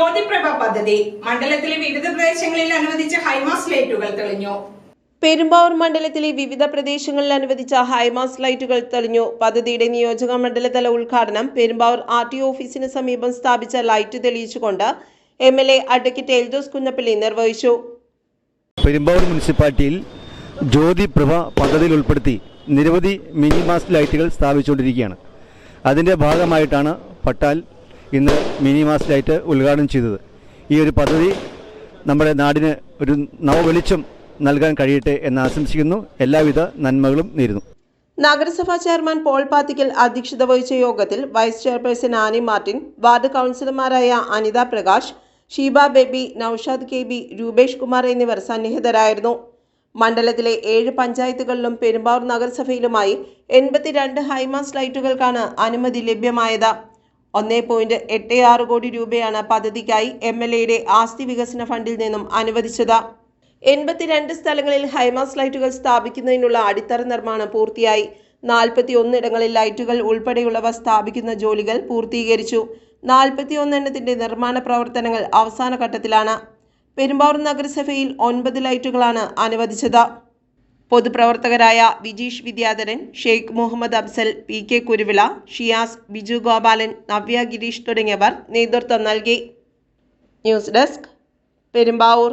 ജ്യോതിപ്രഭ പദ്ധതി മണ്ഡലത്തിലെ വിവിധ പ്രദേശങ്ങളിൽ അനുവദിച്ച ഹൈമാസ് ലൈറ്റുകൾ തെളിഞ്ഞു. പെരുമ്പാവൂർ മണ്ഡലത്തിലെ വിവിധ പ്രദേശങ്ങളിൽ അനുവദിച്ച ഹൈമാസ് ലൈറ്റുകൾ തെളിഞ്ഞു. പദ്ധതിയുടെ നിയോജക മണ്ഡലതല ഉദ്ഘാടനം പെരുമ്പാവൂർ ആർ ടി ഓഫീസിന് സമീപം സ്ഥാപിച്ച light തെളിയിച്ചുകൊണ്ട് M L A advocate Eldhose Kunnappilly നിർവഹിച്ചു. പെരുമ്പാവൂർ മുനിസിപ്പാലിറ്റിയിൽ ജ്യോതി പ്രഭ പദ്ധതിയിൽ ഉൾപ്പെടുത്തി നിരവധി മിനി മാസ് ലൈറ്റുകൾ സ്ഥാപിച്ചുകൊണ്ടിരിക്കുകയാണ്. അതിന്റെ ഭാഗമായിട്ടാണ് പട്ടാൽ ഇന്ന് മിനി മാസ്റ്റായിട്ട് ലൈറ്റ് ഉദ്ഘാടനം ചെയ്തത്. ഈ ഒരു പദ്ധതി നമ്മുടെ നാടിന് ഒരു നവവെളിച്ചം നൽകാൻ കഴിയട്ടെ എന്ന് ആശംസിക്കുന്നു. എല്ലാവിധ നന്മകളും നേരുന്നു. നഗരസഭാ ചെയർമാൻ പോൾ പാത്തിക്കൽ അധ്യക്ഷത വഹിച്ച യോഗത്തിൽ vice chairperson Annie Martin ward കൗൺസിലർമാരായ അനിത പ്രകാശ് ഷീബ ബേബി നൌഷാദ് കെ ബി രൂപേഷ് കുമാർ എന്നിവർ സന്നിഹിതരായിരുന്നു. മണ്ഡലത്തിലെ ഏഴ് പഞ്ചായത്തുകളിലും പെരുമ്പാവൂർ നഗരസഭയിലുമായി എൺപത്തിരണ്ട് ഹൈമാസ് ലൈറ്റുകൾക്കാണ് അനുമതി ലഭ്യമായത്. ഒന്നേ പോയിന്റ് എട്ട് ആറ് കോടി രൂപയാണ് പദ്ധതിക്കായി എം എൽ എയുടെ ആസ്തി വികസന ഫണ്ടിൽ നിന്നും അനുവദിച്ചത്. എൺപത്തിരണ്ട് സ്ഥലങ്ങളിൽ ഹൈമാസ് ലൈറ്റുകൾ സ്ഥാപിക്കുന്നതിനുള്ള അടിത്തറ നിർമ്മാണം പൂർത്തിയായി. നാൽപ്പത്തി ഒന്നിടങ്ങളിൽ ലൈറ്റുകൾ ഉൾപ്പെടെയുള്ളവ സ്ഥാപിക്കുന്ന ജോലികൾ പൂർത്തീകരിച്ചു. നാൽപ്പത്തി ഒന്നെണ്ണത്തിന്റെ നിർമ്മാണ പ്രവർത്തനങ്ങൾ അവസാന ഘട്ടത്തിലാണ് പെരുമ്പാവൂർ നഗരസഭയിൽ ഒൻപത് ലൈറ്റുകളാണ് അനുവദിച്ചത്. പൊതുപ്രവർത്തകരായ വിജീഷ് വിദ്യാധരൻ ഷെയ്ഖ് മുഹമ്മദ് അഫ്സൽ പി കെ കുരുവിള ഷിയാസ് ബിജു ഗോപാലൻ നവ്യ ഗിരീഷ് തുടങ്ങിയവർ നേതൃത്വം നൽകി. News desk Perumbavoor.